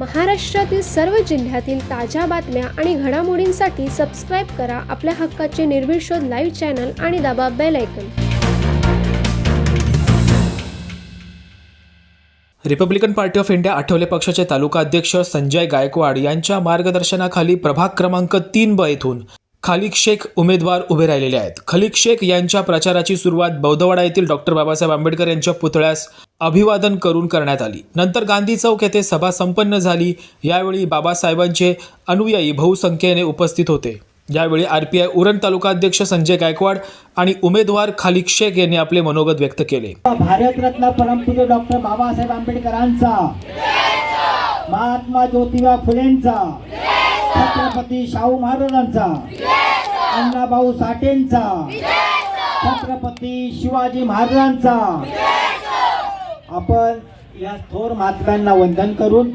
महाराष्ट्रातील सर्व जिल्ह्यातील ताज्या बातम्या आणि घडामोडींसाठी सबस्क्राईब करा आपल्या हक्काचे निर्भीड शोध लाईव्ह चॅनल आणि दाबा bell ऐकन Republican Party of India Athawale पक्षाचे तालुका अध्यक्ष संजय गायकवाड यांच्या मार्गदर्शनाखाली प्रभाग क्रमांक तीन ब येथून खालिक शेख उमेदवार उभे राहिलेले आहेत. खलिक शेख यांच्या प्रचाराची सुरुवात बौद्धवाडा येथील डॉक्टर बाबासाहेब आंबेडकर यांच्या पुतळ्यास अभिवादन करून करण्यात आली. नंतर गांधी चौक येथे सभा संपन्न झाली. यावेळी बाबासाहेबांचे अनुयायी बहुसंख्येने उपस्थित होते. यावेळी आर पी आय उरण तालुका अध्यक्ष संजय गायकवाड आणि उमेदवार खालिक शेख यांनी आपले मनोगत व्यक्त केले. भारतरत्न परमपूज्य डॉक्टर बाबासाहेब आंबेडकरांचा. महात्मा ज्योतिबा फुलेंचा. छत्रपती शाहू महाराजांचा अण्णाभाऊ साठेंचा छत्रपती शिवाजी महाराजांचा. आपण या थोर महात्म्यांना वंदन करून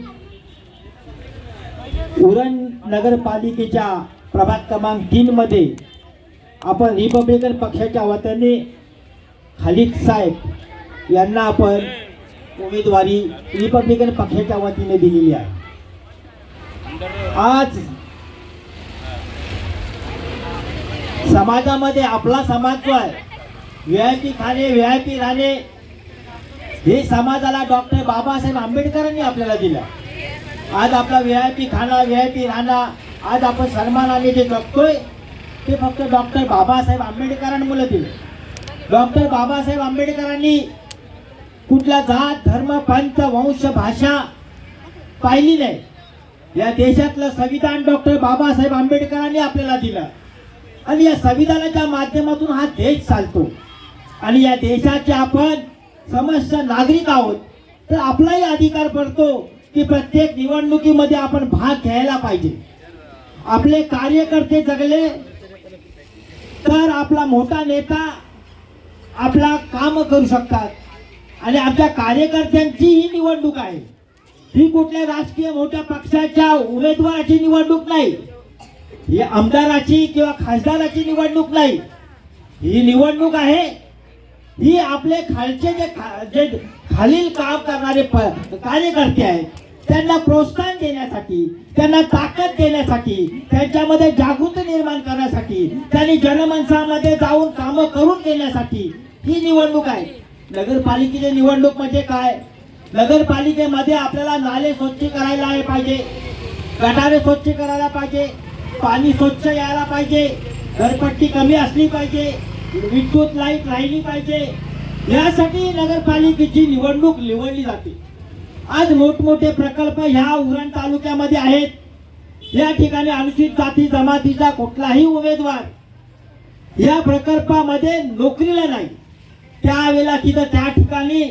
उरण नगरपालिकेच्या प्रभाग क्रमांक तीन मध्ये आपण रिपब्लिकन पक्षाच्या वतीने खालिद साहेब यांना आपण उमेदवारी रिपब्लिकन पक्षाच्या वतीने दिलेली आहे. आज समाजामध्ये आपला समाज जो आहे व्ही आय पी खाणे व्ही आय पी राहणे हे समाजाला डॉक्टर बाबासाहेब आंबेडकरांनी आपल्याला दिलं. आज आपला व्ही आय पी खाणं व्ही आय पी राहणं आज आपण सन्मानाने जे जगतोय ते फक्त डॉक्टर बाबासाहेब आंबेडकरांमुळे दिलं. डॉक्टर बाबासाहेब आंबेडकरांनी कुठला जात धर्म पंथ वंश भाषा पाहिली नाही. या देशातलं संविधान डॉक्टर बाबासाहेब आंबेडकरांनी आपल्याला दिलं. आणि या संविधानाच्या माध्यमातून हा देश चालतो. आणि या देशाचे आपण समस्त नागरिक आहोत तर आपलाही अधिकार पडतो की प्रत्येक निवडणुकीमध्ये आपण भाग घ्यायला पाहिजे. आपले कार्यकर्ते जगले तर आपला मोठा नेता आपला काम करू शकतात. आणि आमच्या कार्यकर्त्यांची ही निवडणूक आहे. ही कुठल्या राजकीय मोठ्या पक्षाच्या उमेदवाराची निवडणूक नाही. ही आमदाराची किंवा खासदाराची निवडणूक नाही. ही निवडणूक आहे. ही आपले खालचे जे खा- जे खालील काम करणारे प- कार्यकर्ते आहेत त्यांना प्रोत्साहन देण्यासाठी त्यांना ताकद देण्यासाठी त्यांच्यामध्ये जागृती निर्माण करण्यासाठी त्यांनी जनमानसामध्ये जाऊन कामं करून देण्यासाठी ही निवडणूक आहे. नगरपालिकेची निवडणूक म्हणजे काय? नगरपालिकेमध्ये आपल्याला नाले स्वच्छ करायला आहे पाहिजे गटारे स्वच्छ करायला पाहिजे पाणी स्वच्छ यायला पाहिजे. घरपट्टी कमी असली पाहिजे. विद्युत लाइट राहिली पाहिजे. यासाठी नगरपालिकेची निवडणूक निवडली जाते. आज मोठमोठे प्रकल्प ह्या उरण तालुक्यामध्ये आहेत. या ठिकाणी अनुसूचित जाती जमातीचा कुठलाही उमेदवार या प्रकल्पामध्ये नोकरीला नाही. त्यावेळेला तिथं त्या ठिकाणी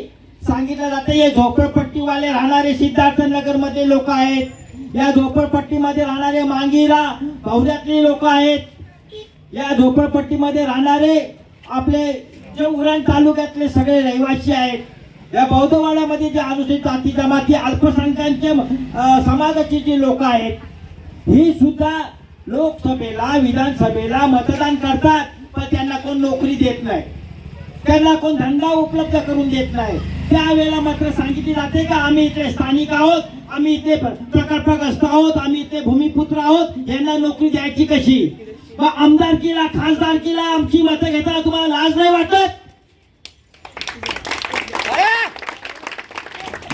सांगितलं जातं हे झोपडपट्टीवाले राहणारे सिद्धार्थनगरमध्ये लोक आहेत. या झोपडपट्टीमध्ये राहणारे मांगीरा भवऱ्यातले लोक आहेत. या झोपडपट्टीमध्ये राहणारे आपले जे उरण तालुक्यातले सगळे रहिवासी आहेत. या बौद्धवाड्यामध्ये जे अनुसूचित जाती जमाती अल्पसंख्याकचे समाजाची जी लोक आहेत ही सुद्धा लोकसभेला विधानसभेला मतदान करतात पण त्यांना कोण नोकरी देत नाही. त्यांना कोण धंदा उपलब्ध करून देत नाही. त्यावेळेला मात्र सांगितले जाते का आम्ही इथे स्थानिक आहोत आम्ही इथे प्रकल्पग्रस्त आहोत आम्ही इथे भूमिपुत्र आहोत यांना नोकरी द्यायची कशी? व आमदारकीला खासदारकीला आमची मतं घेताना तुम्हाला लाज नाही वाटत?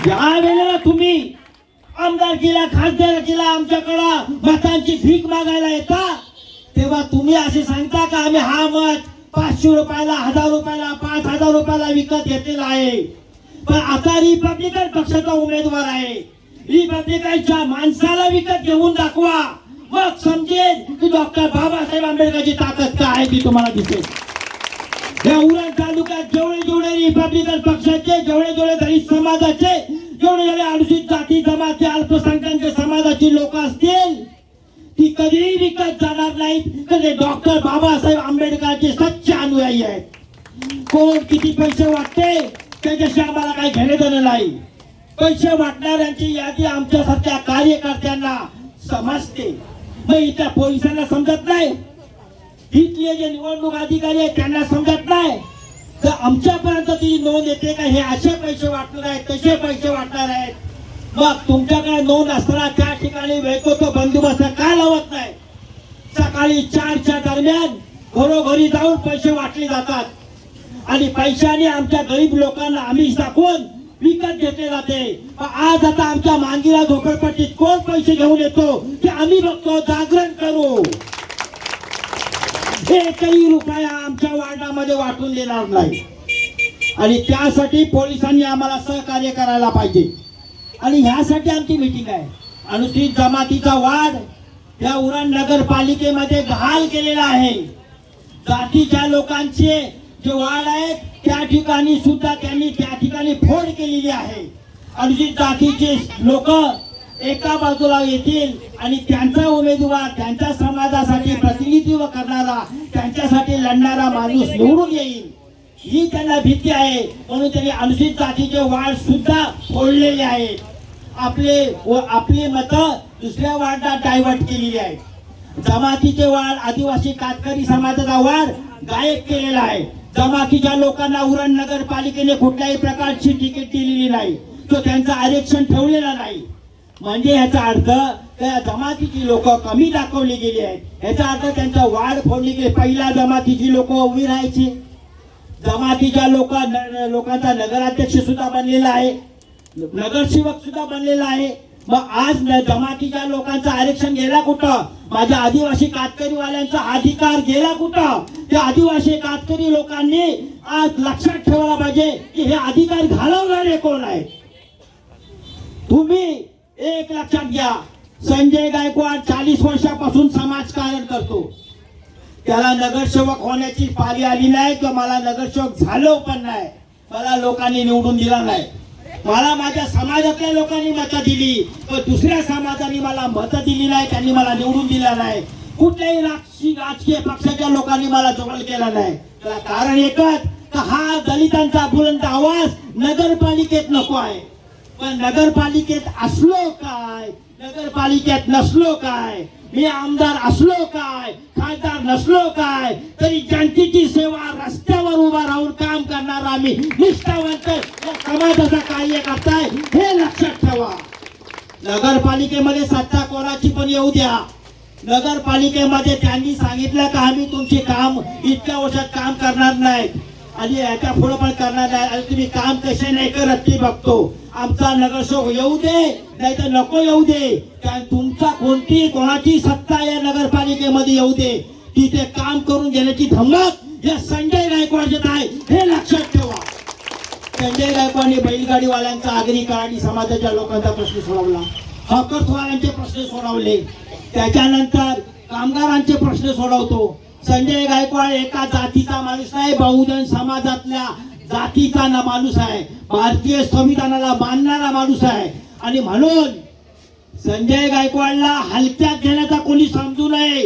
या वेळेला तुम्ही आमदारकीला खासदारकीला आमच्याकडं मतांची भीक मागायला येता? तेव्हा तुम्ही असे सांगता का आम्ही हा मत पाचशे रुपयाला हजार रुपयाला पाच हजार रुपयाला विकत घेतलेला आहे. पण आता रिपब्लिकन पक्षाचा उमेदवार आहे. रिपब्लिकनच्या माणसाला विकत घेऊन दाखवा. मग समजेल की डॉक्टर बाबासाहेब आंबेडकरची ताकद काय आहे ती तुम्हाला दिसेल. या उरण तालुक्यात जेवढे जेवढे रिपब्लिकन पक्षाचे जेवढे जेवढे दलित समाजाचे जेवढे जेवढे अनुसूचित जाती जमाती अल्पसंख्याक समाजाची लोक असतील ती कधीही विकत जाणार नाहीत. तर डॉक्टर बाबासाहेब आंबेडकरांचे सच्चे अनुयायी आहेत. कोण किती पैसे वाटते? त्याच्याशी आम्हाला काही घेणे देणं नाही. पैसे वाटणाऱ्यांची यादी आमच्यासारख्या कार्यकर्त्यांना समजते. मग इथल्या पोलिसांना समजत नाही. इथले जे निवडणूक अधिकारी आहेत त्यांना समजत नाही. तर आमच्यापर्यंत ती नोंद येते का? हे असे पैसे वाटणार आहेत तसे पैसे वाटणार आहेत. मग तुमच्याकडे नोंद असताना त्या ठिकाणी वेळतो तो बंदोबस्त का लावत नाही? सकाळी चारच्या दरम्यान घरोघरी जाऊन पैसे वाटले जातात. आणि पैशाने आमच्या गरीब लोकांना आम्ही दाखवून विकत घेतले जाते. आज आता आमच्या मांगीला झोपडपट्टीत कोण पैसे घेऊन येतो ते आम्ही बघतो. जागरण करू. एकही रुपया आमच्या वार्डामध्ये वाटून देणार नाही. आणि त्यासाठी पोलिसांनी आम्हाला सहकार्य करायला पाहिजे. आणि ह्यासाठी आमची मीटिंग आहे. अनुसूचित जमातीचा वाढ या उरण नगरपालिकेमध्ये घाल केलेला आहे. जातीच्या लोकांचे जे वाढ आहेत त्या ठिकाणी सुद्धा त्यांनी त्या ठिकाणी फोड केलेली आहे. अनुसूचित जातीचे लोक एका बाजूला येतील आणि त्यांचा उमेदवार त्यांच्या समाजासाठी प्रतिनिधित्व करणारा त्यांच्यासाठी लढणारा माणूस निवडून येईल. ही त्यांना भीती आहे. म्हणून त्यांनी अनुसूचित जातीचे वाढ सुद्धा फोडलेले आहेत. आपले व आपली मतं दुसऱ्या वार्डात डायव्हर्ट केलेली आहे जमातीचे वाढ आदिवासी कातकरी समाजाचा वाढ गायब केलेला आहे. जमातीच्या लोकांना उरण नगरपालिकेने कुठल्याही प्रकारची तिकीट दिलेली नाही. तो त्यांचं आरक्षण ठेवलेला नाही. म्हणजे याचा अर्थ त्या जमातीची लोक कमी दाखवली गेली आहेत. याचा अर्थ त्यांचा वाढ फोडली गेली. पहिला जमातीची लोक उभी राहायची. जमातीच्या लोक लोकांचा नगराध्यक्ष सुद्धा बनलेला आहे. नगरसेवक सुद्धा बनलेला आहे. मग आज जमातीच्या लोकांचं आरक्षण गेला कुठं? माझ्या आदिवासी कातकरीवाल्यांचा अधिकार गेला कुठं? त्या आदिवासी कातकरी लोकांनी आज लक्षात ठेवायला पाहिजे की हे अधिकार घालवणारे कोण आहे तुम्ही एक लक्षात घ्या. संजय गायकवाड चाळीस वर्षापासून समाजकारण करतो. त्याला नगरसेवक होण्याची पारी आली नाही किंवा मला नगरसेवक झालो पण नाही. मला लोकांनी निवडून दिला नाही. मला माझ्या समाजातल्या लोकांनी मतं दिली पण दुसऱ्या समाजाने मला मतं दिली नाही त्यांनी मला निवडून दिला नाही. कुठल्याही राजकीय राजकीय पक्षाच्या लोकांनी मला जोगल केला नाही. त्याला कारण एकच हा दलितांचा बुलंद आवाज नगरपालिकेत नको आहे. पण नगरपालिकेत असलो काय नगरपालिकेत नसलो काय मी आमदार असलो काय खासदार नसलो काय तरी जनतेची सेवा रस्त्यावर उभा राहून काम करणार आम्ही. निष्ठावंत समाजाचा कार्य करताय हे लक्षात ठेवा. नगरपालिकेमध्ये सत्ता कोणाची पण येऊ द्या. नगरपालिकेमध्ये त्यांनी सांगितलं का आम्ही तुमचे काम इतक्या वर्षात काम करणार नाहीत. आणि याच्यापुढे पण करणार नाही. आणि तुम्ही काम कसे नाही करत ते बघतो. आमचा नगरसेवक येऊ दे नाही तर नको येऊ दे. कारण तुमचा कोणती कोणाची सत्ता या नगरपालिकेमध्ये येऊ दे. तिथे काम करून घेण्याची धमक या संजय गायकवाडच्यात आहे. हे लक्षात ठेवा. संजय गायकवाडने बैलगाडीवाल्यांचा आगरी काळानी समाजाच्या लोकांचा प्रश्न सोडवला. हकतवाल्यांचे प्रश्न सोडवले. त्याच्यानंतर कामगारांचे प्रश्न सोडवतो. संजय गायकवाड एका जातीचा माणूस नाही बहुजन समाजातल्या जातीचा ना माणूस आहे भारतीय संविधानाला मानणारा माणूस आहे. आणि म्हणून संजय गायकवाडला हलक्यात घेण्याचा कोणी समजू नये.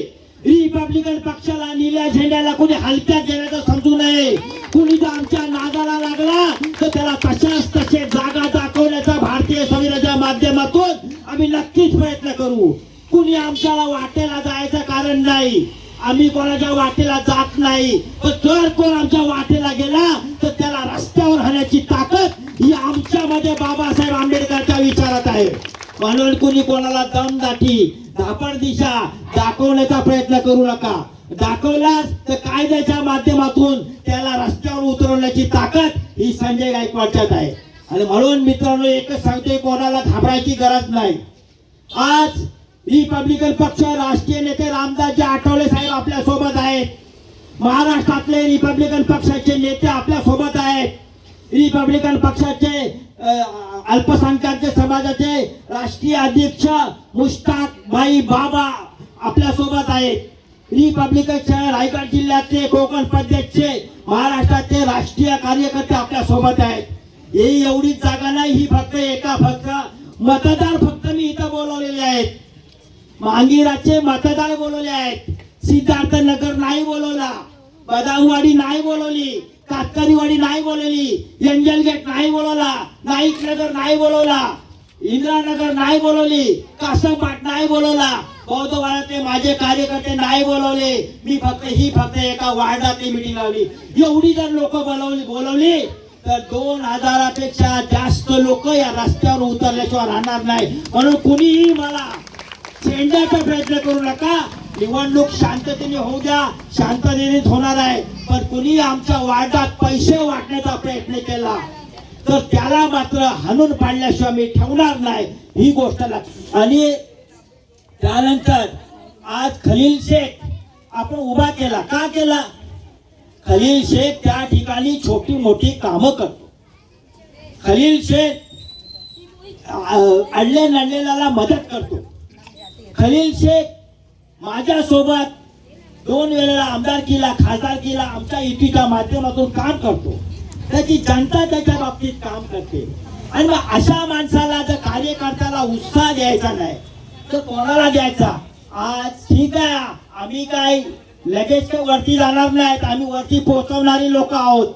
रिपब्लिकन पक्षाला निळ्या झेंड्याला कोणी हलक्यात घेण्याचं समजू नये. कुणी जर आमच्या नादाला लागला तर त्याला तशाच तसे जागा दाखवण्याचा भारतीय संविधानाच्या माध्यमातून आम्ही नक्कीच प्रयत्न करू. कुणी आमच्याला वाटेला जायचं कारण नाही. आम्ही कोणाच्या वाटेला जात नाही. पण जर कोण आमच्या वाटेला गेला तर त्याला रस्त्यावर राहण्याची ताकद ही आमच्यामध्ये बाबासाहेब आंबेडकरच्या विचारात आहे. म्हणून कुणी कोणाला दम दाटी धापड दिशा दाखवण्याचा प्रयत्न करू नका. दाखवलास तर कायद्याच्या माध्यमातून त्याला रस्त्यावर उतरवण्याची ताकद ही संजय गायकवाडच्यात आहे. आणि म्हणून मित्रांनो एकच सांगतोय कोणाला घाबरायची गरज नाही. आज रिपब्लिकन पक्ष राष्ट्रीय नेते रामदासजी आठवले साहेब आपल्यासोबत आहेत. महाराष्ट्रातले रिपब्लिकन पक्षाचे नेते आपल्यासोबत आहेत. रिपब्लिकन पक्षाचे अल्पसंख्याक समाजाचे राष्ट्रीय अध्यक्ष मुश्ताक भाई बाबा आपल्यासोबत आहेत. रिपब्लिकनच्या रायगड जिल्ह्याचे कोकण प्रदेशचे महाराष्ट्राचे राष्ट्रीय कार्यकर्ते आपल्यासोबत आहेत. ही एवढीच जागा नाही ही फक्त एका फक्त मतदार फक्त मी इथं बोलवलेले आहेत. मांगीराचे मतदार बोलवले आहेत. सिद्धार्थ नगर नाही बोलवला. बदामवाडी नाही बोलवली. कातकरीवाडी नाही बोलवली. एंजल गेट नाही बोलवला. नाईक नगर नाही बोलवला. इंदिरानगर नाही बोलवली. कासमपाट नाही बोलवला. बौद्धवाड्यातले माझे कार्यकर्ते नाही बोलवले. मी फक्त ही फक्त एका वार्डातली मिटिंग लावली. एवढी जर लोक बोलवली बोलवली तर दोन हजारापेक्षा जास्त लोक या रस्त्यावर उतरल्याशिवाय राहणार नाही. म्हणून कुणीही मला चेंडण्याचा प्रयत्न करू नका. निवडणूक शांततेने होऊ द्या. शांततेनेच होणार आहे. पण कुणी आमच्या वार्डात पैसे वाटण्याचा प्रयत्न केला तर त्याला मात्र हाणून पाडल्याशिवाय मी ठेवणार नाही. ही गोष्ट आणि त्यानंतर आज खलील शेख आपण उभा केला. का केला? खलील शेख त्या ठिकाणी छोटी मोठी कामं करतो. खलील शेख अडले नडलेल्याला मदत करतो. खलील शेख माझ्यासोबत दोन वेळेला आमदारकीला खासदारकीला आमच्या युतीच्या माध्यमातून काम करतो. त्याची जनता त्याच्या बाबतीत काम करते. आणि मग अशा माणसाला जर कार्यकर्त्याला उत्साह द्यायचा नाही तर कोणाला द्यायचा? आज ठीक आहे आम्ही काय लगेच काय वरती जाणार नाहीत आम्ही वरती पोहोचवणारी लोक आहोत.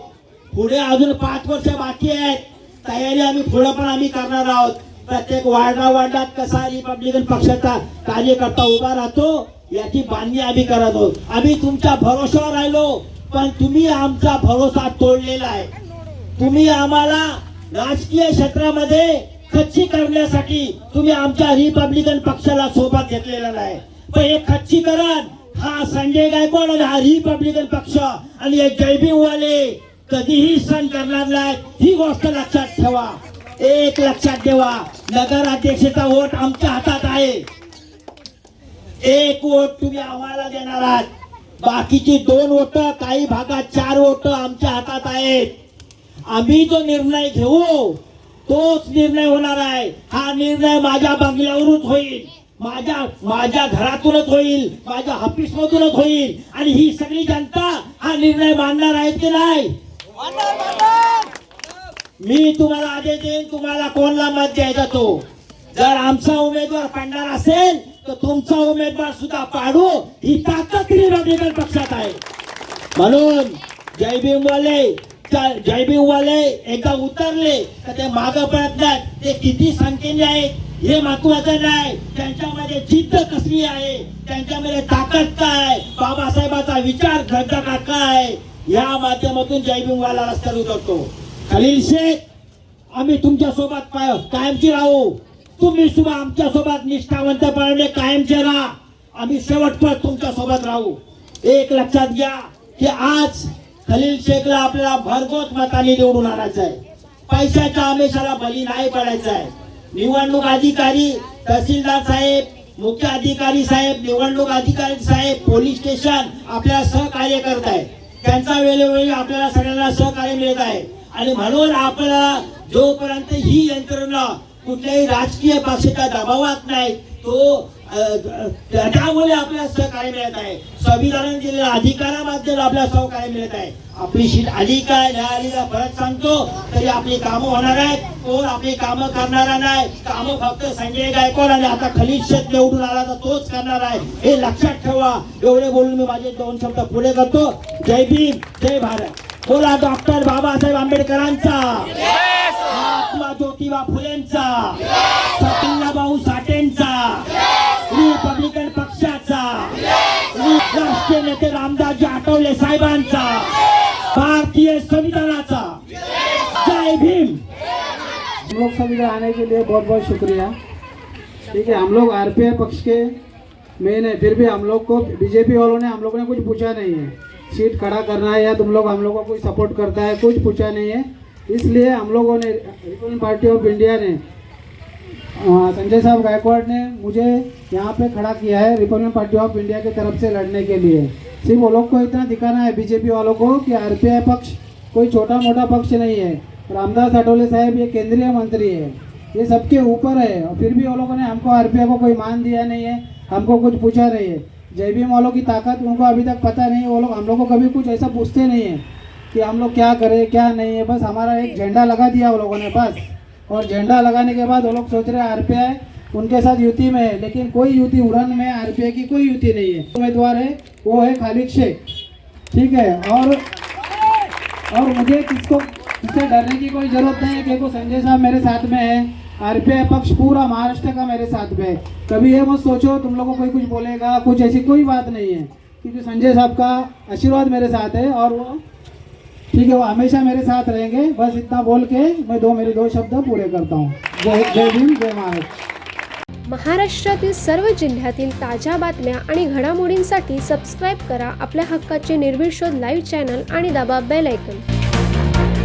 पुढे अजून पाच वर्ष बाकी आहेत तयारी आम्ही पुढं पण आम्ही करणार आहोत. प्रत्येक वार्डा वार्डात कसा रिपब्लिकन पक्षाचा कार्यकर्ता उभा राहतो याची बांधणी आम्ही करत आहोत. आम्ही तुमच्या भरोशावर राहिलो पण तुम्ही आमचा भरोसा तोडलेला आहे. तुम्ही आम्हाला राजकीय क्षेत्रामध्ये खच्ची करण्यासाठी तुम्ही आमच्या रिपब्लिकन पक्षाला सोबत घेतलेला नाही. पण हे खच्चीकरण हा संजय गायकवाड आणि हा रिपब्लिकन पक्ष आणि हे जयभीमवाले कधीही सण करणार नाहीत. ही गोष्ट लक्षात ठेवा. एक लक्षात ठेवा नगराध्यक्षाचा वोट आमच्या हातात आहे. एक वोट तुम्ही आम्हाला देणार आहात. बाकीची दोन वोट काही भागात चार वोट आमच्या हातात आहेत. आम्ही जो निर्णय घेऊ तोच निर्णय होणार आहे. हा निर्णय माझ्या बंगल्यावरूनच होईल. माझ्या माझ्या घरातूनच होईल माझ्या ऑफिस मधूनच होईल. आणि ही सगळी जनता हा निर्णय मानणार आहे की नाही? मी तुम्हाला आदेश देईन तुम्हाला कोणला मत द्यायचा तो? जर आमचा उमेदवार पडणार असेल तर तुमचा उमेदवार सुद्धा पाडू. ही ताकद रिपब्लिकन पक्षात आहे. म्हणून जयभीमवाले जयभीमवाले एकदा उतरले तर ते मागं पडत नाहीत ते किती संख्येने आहेत हे महत्वाचं नाही. त्यांच्यामध्ये जिद्द कसली आहे? त्यांच्यामध्ये ताकद काय? बाबासाहेबाचा विचार घडता काय? या माध्यमातून जयभीमवाला रस्त्यावर उतरतो. खलील शेख आम्ही तुमच्यासोबत कायमची राहू. तुम्ही सुद्धा आमच्यासोबत कायमचे राहा. आम्ही शेवटपर्यंत तुमच्यासोबत राहू. एक लक्षात घ्या की आज खलील शेखला आपल्याला भरघोस मताने निवडून आणायचं आहे. पैशाच्या आमेशाला बली नाही पडायचं आहे. निवडणूक अधिकारी तहसीलदार साहेब मुख्य अधिकारी साहेब निवडणूक अधिकारी साहेब पोलीस स्टेशन आपल्याला सहकार्य करत आहे. त्यांचा वेळोवेळी आपल्याला सगळ्यांना सहकार्य मिळत आहे. आणि म्हणून आपल्याला जोपर्यंत ही यंत्रणा कुठल्याही राजकीय पक्षाच्या दबावात नाही तो त्यामुळे आपल्याला सहकार्य मिळत आहे संविधानाने दिलेल्या अधिकाराबद्दल आपल्याला सहकार्य मिळत आहे आपली शीट आली काय नाही आली परत सांगतो. तरी आपली कामं होणार आहेत. कोण आपली कामं करणारा नाही? कामं फक्त संजय गायकवाड आणि आता खलील शेख निवडून आला तर तोच करणार आहे. हे लक्षात ठेवा. एवढे बोलून मी माझे दोन शब्द पुढे करतो. जय भीम जय भारत. बोला डॉक्टर बाबासाहेब आंबेडकरांचा. महात्मा ज्योतिबा फुलेंचा. भाऊ साठेंचा. रिपब्लिकन पक्षाचा. राष्ट्रीय नेते रामदासजी आठवले साहेबांचा. भारतीय संविधानाचा. जय भीम. हम लोग सब इधर आने के लिए बहुत बहुत शुक्रिया। ठीक है हम लोग आर पक्ष के मेन है फिर भी हम लोग को बीजेपी वालों ने हम लोगों ने कुछ पूछा नहीं है। सीट खड़ा करना है या तुम लोग, हम लोग को कोई सपोर्ट करता है, कुछ पूछा नहीं है। इसलिए हम लोगों ने रिपब्लिकन पार्टी ऑफ़ इंडिया ने संजय साहब गायकवाड़ ने मुझे यहाँ पे खड़ा किया है रिपब्लिकन पार्टी ऑफ़ इंडिया की तरफ़ से लड़ने के लिए। सिर्फ़ वो लोग को इतना दिखाना है बीजेपी वालों को, कि आरपीआई पक्ष कोई छोटा मोटा पक्ष नहीं है। रामदास अठोले साहब ये केंद्रीय मंत्री है। ये सबके ऊपर है। और फिर भी वो लोगों ने हमको आरपीआई को कोई मान दिया नहीं है, हमको कुछ पूछा नहीं है। जय भीम वालों की ताकत उनको अभी तक पता नहीं, वो लोग हम लोग को कभी कुछ ऐसा पूछते नहीं है कि हम लोग क्या करें, क्या नहीं है, बस हमारा एक झंडा लगा दिया वो लोगों ने बस। और झंडा लगाने के बाद वो लोग सोच रहे हैं आरपीआई उनके साथ युति में है, लेकिन कोई युति उड़न में आरपीआई की कोई युति नहीं है। उम्मीदवार है, वो है खालिद शेख। ठीक है, और और मुझे किसको किससे डरने की कोई ज़रूरत नहीं है, क्योंकि संजय साहब मेरे साथ में है। आरपीआई पक्ष पूरा महाराष्ट्र का मेरे साथ में है। कभी ये मत सोचो तुम लोगों को कोई कुछ बोलेगा कुछ ऐसी कोई बात नहीं है। क्योंकि संजय साहब का आशीर्वाद मेरे साथ है और वो ठीक है वो हमेशा मेरे साथ रहेंगे। बस इतना बोल के मैं दो मेरे दो शब्द पूरे करता हूँ। जय जय भीम जय महाराष्ट्र। महाराष्ट्रातील सर्व जिल्ह्यातील ताज्या बातम्या आणि घडामोडींसाठी सबस्क्राईब करा आपल्या हक्काचे निर्भीड शोध लाईव्ह चॅनल आणि दाबा बेल ऐकन